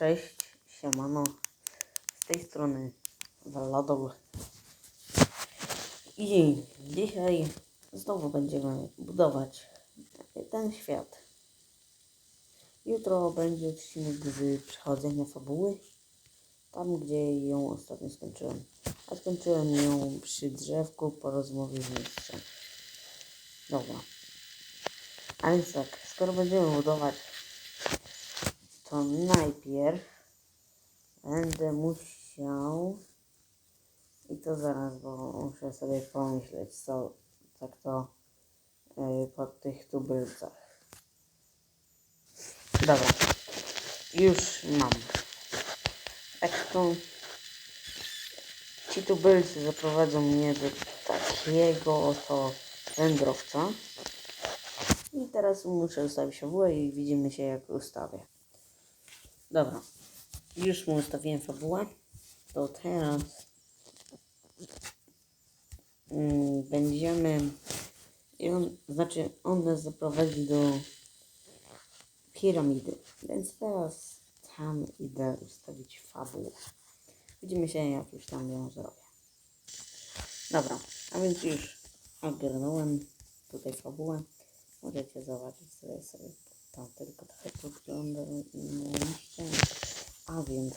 Cześć, siemano. Z tej strony Waladol. I dzisiaj znowu będziemy budować ten świat. Jutro będzie odcinek z przechodzenia fabuły. Tam, gdzie ją ostatnio skończyłem. A skończyłem ją przy drzewku po rozmowie z mistrzem. Dobra. A więc tak, skoro będziemy budować to najpierw będę musiał i to zaraz, bo muszę sobie pomyśleć, co tak to yy, po tych tubylcach. Dobra, już mam. Tak to ci tubylcy zaprowadzą mnie do takiego oto wędrowca. I teraz muszę ustawić fabułę i widzimy się jak ustawię. Dobra. Już mu ustawiłem fabułę. To teraz mm, będziemy i on, znaczy on nas zaprowadzi do piramidy. Więc teraz tam idę ustawić fabułę. Widzimy się jak już tam ją zrobię. Dobra, a więc już ogarnąłem tutaj fabułę. Możecie zobaczyć sobie, sobie tam tylko trochę podgląda mieliście. A więc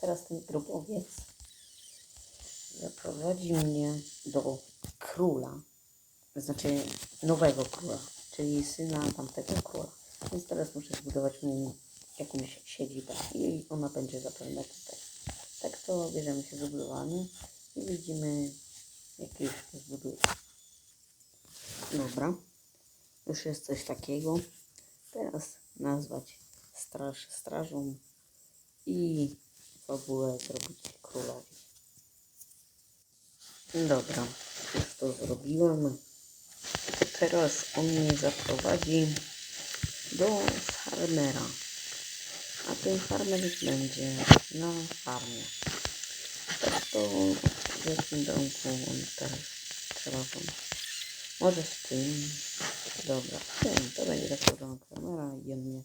teraz ten grobowiec zaprowadzi mnie do króla, znaczy nowego króla, czyli syna tamtego króla. Więc teraz muszę zbudować mu jakąś siedzibę i ona będzie zapewne tutaj. Tak to bierzemy się do budowania i widzimy jak już to zbuduje. Dobra. Już jest coś takiego. Teraz nazwać straż strażą i fabułę zrobić królowi. Dobra, już to zrobiłem. Teraz on mnie zaprowadzi do farmera. A ten farmer będzie na farmie. Tak to w jakim domku on teraz trzeba. Może z tym. Dobra, tym, to będzie zakładana kamera i on mnie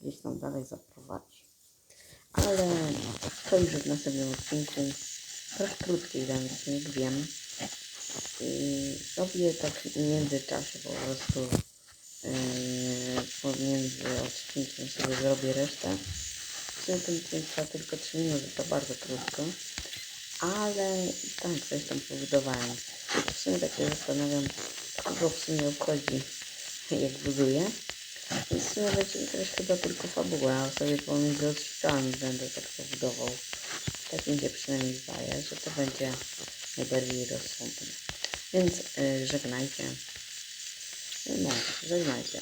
gdzieś tam dalej zaprowadzi. Ale to już w następnym odcinku. Trochę krótkiej będzie, jak wiem. I robię tak w międzyczasie po prostu yy, pomiędzy odcinkiem sobie zrobię resztę. W ten odcinek trwa tylko 3 minuty, to bardzo krótko. Ale i tak coś tam pobudowałem. W sumie tak się zastanawiam, kogo w sumie obchodzi, jak buduję. I w sumie będzie też chyba tylko fabuła, a sobie pomiędzy odcinkami będę tak to budował. Tak się przynajmniej zdaje, że to będzie najbardziej rozsądne. Więc yy, żegnajcie. No, żegnajcie.